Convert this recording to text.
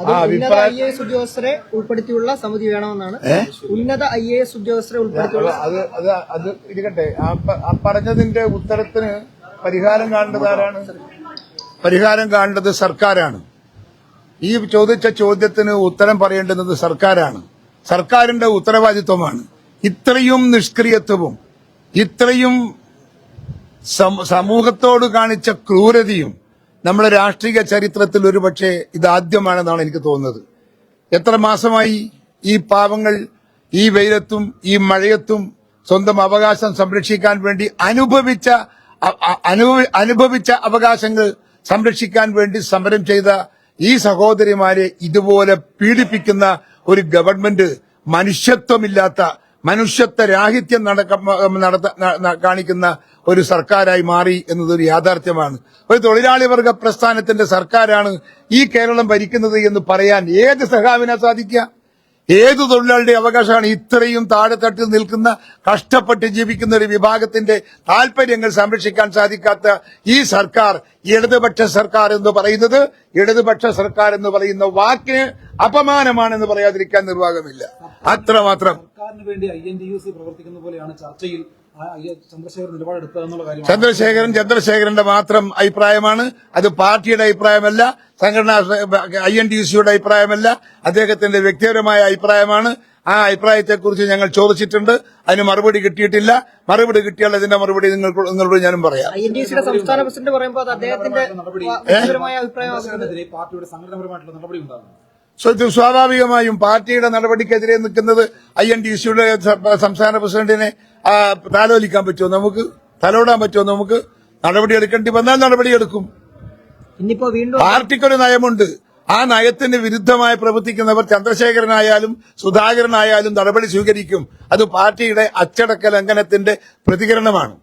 ഉന്നത I A S ഉദ്യോഗസ്ഥരെ ഉൾപ്പെടുത്തിയുള്ള സമിതി വേണമെന്നാണ്. ഉന്നത ഐ എ എസ് ഉദ്യോഗസ്ഥരെ ഉൾപ്പെടുത്തിയുള്ള അത് അത് അത് ഇരിക്കട്ടെ. ആ പറഞ്ഞതിന്റെ ഉത്തരത്തിന് പരിഹാരം കാണേണ്ടത് ആരാണ്? പരിഹാരം കാണേണ്ടത് സർക്കാരാണ്. ഈ ചോദിച്ച ചോദ്യത്തിന് ഉത്തരം പറയേണ്ടുന്നത് സർക്കാരാണ്. സർക്കാരിന്റെ ഉത്തരവാദിത്വമാണ്. ഇത്രയും നിഷ്ക്രിയത്വവും ഇത്രയും സമൂഹത്തോട് കാണിച്ച ക്രൂരതയും നമ്മുടെ രാഷ്ട്രീയ ചരിത്രത്തിൽ ഒരുപക്ഷെ ഇതാദ്യമാണെന്നാണ് എനിക്ക് തോന്നുന്നത്. എത്ര മാസമായി ഈ പാവങ്ങൾ ഈ വെയിലത്തും ഈ മഴയത്തും സ്വന്തം അവകാശം സംരക്ഷിക്കാൻ വേണ്ടി അനുഭവിച്ച അനുഭവിച്ച അവകാശങ്ങൾ സംരക്ഷിക്കാൻ വേണ്ടി സമരം ചെയ്ത ഈ സഹോദരിമാരെ ഇതുപോലെ പീഡിപ്പിക്കുന്ന ഒരു ഗവൺമെന്റ് മനുഷ്യത്വമില്ലാത്ത മനുഷ്യത്വ രാഹിത്യം നടക്ക കാണിക്കുന്ന ഒരു സർക്കാരായി മാറി എന്നതൊരു യാഥാർത്ഥ്യമാണ്. ഒരു തൊഴിലാളി വർഗ പ്രസ്ഥാനത്തിന്റെ സർക്കാരാണ് ഈ കേരളം ഭരിക്കുന്നത് എന്ന് പറയാൻ ഏത് സഹാവിനാ സാധിക്കുക? ഏത് തൊഴിലാളിയുടെ അവകാശമാണ് ഇത്രയും താഴെത്തട്ടിൽ നിൽക്കുന്ന കഷ്ടപ്പെട്ട് ജീവിക്കുന്ന ഒരു വിഭാഗത്തിന്റെ താല്പര്യങ്ങൾ സംരക്ഷിക്കാൻ സാധിക്കാത്ത ഈ സർക്കാർ ഇടതുപക്ഷ സർക്കാർ എന്ന് പറയുന്നത്? ഇടതുപക്ഷ സർക്കാർ എന്ന് പറയുന്ന വാക്കിന് അപമാനമാണെന്ന് പറയാതിരിക്കാൻ നിർവാഹമില്ല. അത്രമാത്രം. സർക്കാരിന് വേണ്ടി I N D U C പ്രവർത്തിക്കുന്ന പോലെയാണ് ചർച്ചയിൽ ചന്ദ്രശേഖരൻ ചന്ദ്രശേഖരന്റെ മാത്രം അഭിപ്രായമാണ്. അത് പാർട്ടിയുടെ അഭിപ്രായമല്ല സംഘടനാ ഐ എൻ ടി സിയുടെ അഭിപ്രായമല്ല അദ്ദേഹത്തിന്റെ വ്യക്തിപരമായ അഭിപ്രായമാണ്. ആ അഭിപ്രായത്തെക്കുറിച്ച് ഞങ്ങൾ ചോദിച്ചിട്ടുണ്ട്. അതിന് മറുപടി കിട്ടിയിട്ടില്ല. മറുപടി കിട്ടിയാൽ അതിന്റെ മറുപടി നിങ്ങൾ നിങ്ങളോട് ഞാനും പറയാം. സംസ്ഥാന പ്രസിഡന്റ് പറയുമ്പോൾ അത് അദ്ദേഹത്തിന്റെ പാർട്ടിയുടെ സംഘടനാപരമായിട്ടുള്ള നടപടി ഉണ്ടാകും. സ്വ- സ്വാഭാവികമായും പാർട്ടിയുടെ നടപടിക്കെതിരെ നിൽക്കുന്നത് ഐ എൻ ഡി സിയുടെ സംസ്ഥാന പ്രസിഡന്റിനെ താലോലിക്കാൻ പറ്റുമോ നമുക്ക്? തലോടാൻ പറ്റുമോ നമുക്ക്? നടപടി എടുക്കേണ്ടി വന്നാൽ നടപടിയെടുക്കും. പാർട്ടിക്കൊരു നയമുണ്ട്. ആ നയത്തിന് വിരുദ്ധമായി പ്രവർത്തിക്കുന്നവർ ചന്ദ്രശേഖരനായാലും സുധാകരനായാലും നടപടി സ്വീകരിക്കും. അത് പാർട്ടിയുടെ അച്ചടക്ക ലംഘനത്തിന്റെ പ്രതികരണമാണ്.